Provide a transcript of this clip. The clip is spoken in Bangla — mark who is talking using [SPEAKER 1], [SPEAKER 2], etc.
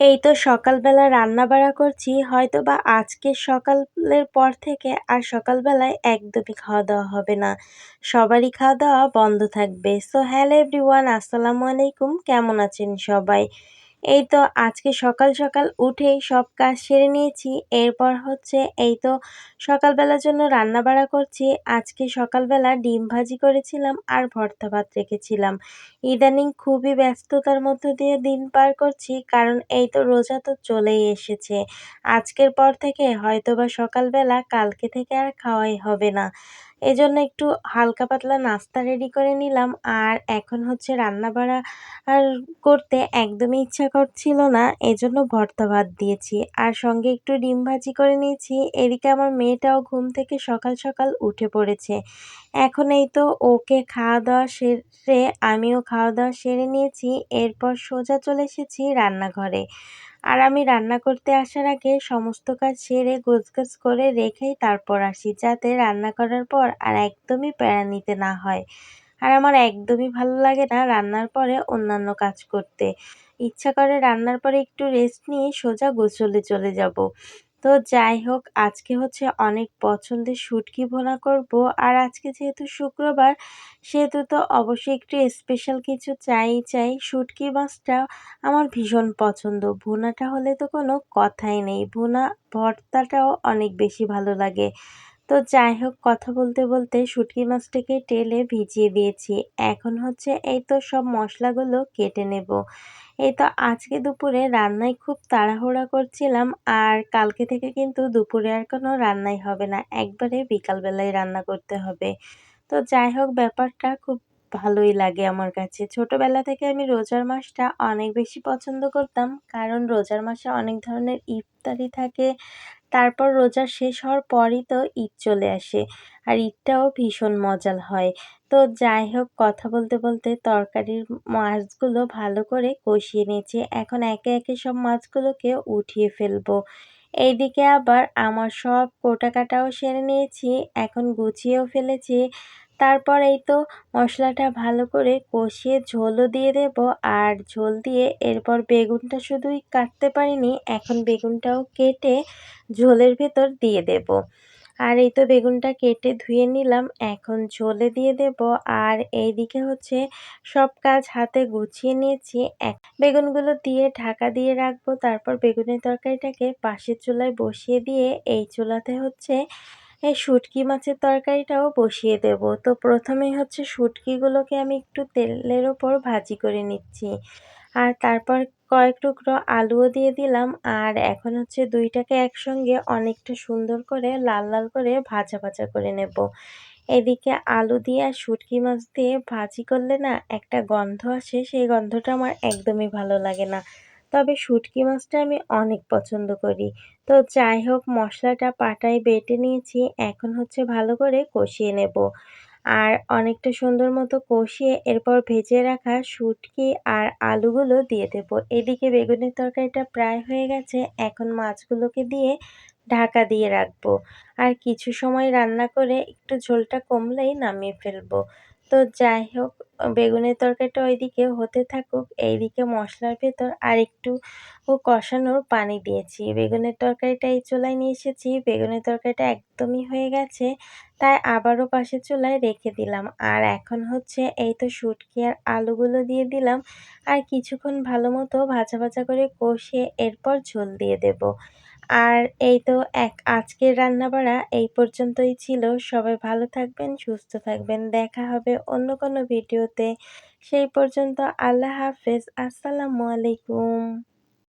[SPEAKER 1] এই তো সকালবেলা রান্না বাড়া করছি হয়তো বা আজকে সকালের পর থেকে আর সকালবেলায় একদমই খাওয়া দাওয়া হবে না। সবারই খাওয়া দাওয়া বন্ধ থাকবে। সো হ্যালো এভরিওয়ান আসসালামু আলাইকুম, কেমন আছেন সবাই? এই তো আজকে সকাল সকাল উঠেই সব কাজ সেরে নিয়েছি। এরপর হচ্ছে এই তো সকালবেলার জন্য রান্না বাড়া করছি। আজকে সকালবেলা ডিম ভাজি করেছিলাম আর ভর্তা ভাত রেখেছিলাম। ইদানিং খুবই ব্যস্ততার মধ্য দিয়ে দিন পার করছি, কারণ এই তো রোজা তো চলেই এসেছে। আজকের পর থেকে হয়তো বা সকালবেলা কালকে থেকে আর খাওয়াই হবে না। এজন্য একটু হালকা পাতলা নাস্তা রেডি করে নিলাম। আর এখন হচ্ছে রান্না বাড়া আর করতে একদমই ইচ্ছা করছিল না, এজন্য ভর্তা ভাত দিয়েছি। আর সঙ্গে একটু ডিম ভাজি করে নিয়েছি। এদিকে আমার মেয়েটাও ঘুম থেকে সকাল সকাল উঠে পড়েছে। এখন এই তো ওকে খাওয়া দাওয়া সেরে, আমিও খাওয়া দাওয়া সেরে নিয়েছি, এরপর সোজা চলে এসেছি রান্নাঘরে। আর আমি রান্না করতে আসার আগে সমস্ত কাজ সেরে গোছগাছ করে রেখেই তারপর আসি, যাতে রান্না করার পর আর একদমই প্যারা নিতে না হয়। আর আমার একদমই ভালো লাগে না রান্নার পরে অন্যান্য কাজ করতে। ইচ্ছা করে রান্নার পরে একটু রেস্ট নিয়ে সোজা গোসলে চলে যাব। তো যাই হোক, আজকে হচ্ছে অনেক পছন্দের শুটকি ভোনা করব। আর আজকে যেহেতু শুক্রবার, সেহেতু তো অবশ্যই একটু স্পেশাল কিছু চাই চাই। শুটকি মাছটা আমার ভীষণ পছন্দ। ভোনাটা হলে তো কোনো কথাই নেই। ভোনা, ভর্তাটাও অনেক বেশি ভালো লাগে। তো যাই হোক, কথা বলতে বলতে শুটকি মাছটাকে টেলে ভিজিয়ে দিয়েছি। এখন হচ্ছে এই তো সব মশলাগুলো কেটে নেব। এই তো আজকে দুপুরে রান্নায় খুব তাড়াহুড়া করছিলাম আর কালকে থেকে কিন্তু দুপুরে আর কোনো রান্নাই হবে না, একবারে বিকালবেলায় রান্না করতে হবে। তো যাই হোক, ব্যাপারটা খুব ভালোই লাগে আমার কাছে। ছোটবেলা থেকে আমি রোজার মাসটা অনেক বেশি পছন্দ করতাম, কারণ রোজার মাসে অনেক ধরনের ইফতারি থাকে তারপর রোজা শেষ হওয়ার পরই তো ঈদ চলে আসে, আর ঈদটাও ভীষণ মজার হয়। তো যাই হোক, কথা বলতে বলতে তরকারির মাছগুলো ভালো করে কষিয়ে নিয়েছি। এখন একে একে সব মাছগুলোকে উঠিয়ে ফেলব। এইদিকে আবার আমার সব কোটা কাটাও সেরে নিয়েছি, এখন গুছিয়েও ফেলেছি। তারপর এই তো মশলাটা ভালো করে কষিয়ে ঝোলও দিয়ে দেব আর ঝোল দিয়ে এরপর বেগুনটা শুধুই কাটতে পারিনি, এখন বেগুনটাও কেটে ঝোলের ভেতর দিয়ে দেব। আর এই তো বেগুনটা কেটে ধুয়ে নিলাম, এখন ঝোলে দিয়ে দেব। আর এই দিকে হচ্ছে সব কাজ হাতে গুছিয়ে নিয়েছি। এক বেগুনগুলো দিয়ে ঢাকা দিয়ে রাখব, তারপর বেগুনের তরকারিটাকে পাশের চুলায় বসিয়ে দিয়ে এই চুলাতে হচ্ছে এই শুটকি মাছের তরকারিটাও বসিয়ে দেব। তো প্রথমেই হচ্ছে শুটকিগুলোকে আমি একটু তেলের ওপর ভাজি করে নিচ্ছি। আর তারপর কয়েক টুকরো আলুও দিয়ে দিলাম। আর এখন হচ্ছে দুইটাকে একসঙ্গে অনেকটা সুন্দর করে লাল লাল করে ভাজা ভাজা করে নেব। এদিকে আলু দিয়ে আর শুটকি মাছ দিয়ে ভাজি করলে না একটা গন্ধ আসে, সেই গন্ধটা আমার একদমই ভালো লাগে না। তবে শুটকি মাছটা আমি অনেক পছন্দ করি। তো যাই হোক মশলাটা পাটায় বেটে নিয়েছি, এখন হচ্ছে ভালো করে কষিয়ে নেব। আর অনেকটা সুন্দর মতো কষিয়ে এরপর ভেজে রাখা শুটকি আর আলুগুলো দিয়ে দেব। এদিকে বেগুনের তরকারিটা প্রায় হয়ে গেছে, এখন মাছগুলোকে দিয়ে ঢাকা দিয়ে রাখব। আর কিছু সময় রান্না করে একটু ঝোলটা কমলেই নামিয়ে ফেলব। তো যাই হোক, বেগুনের তরকারিটা ওইদিকে হতে থাকুক, এইদিকে মশলার ভেতর আর একটু কষানোর পানি দিয়েছি। বেগুনের তরকারিটা এই চুলায় নিয়ে এসেছি, বেগুনের তরকারিটা একদমই হয়ে গেছে, তাই আবারও পাশে চুলায় রেখে দিলাম। আর এখন হচ্ছে এই তো শুটকি আর আলুগুলো দিয়ে দিলাম, আর কিছুক্ষণ ভালো মতো ভাজা ভাজা করে কষিয়ে এরপর ঝোল দিয়ে দেব। আর এই তো এক আজকের রান্নাবাড়া এই পর্যন্তই ছিল। সবাই ভালো থাকবেন, সুস্থ থাকবেন। দেখা হবে অন্য কোনো ভিডিওতে। সেই পর্যন্ত আল্লাহ হাফেজ। আসসালামু আলাইকুম।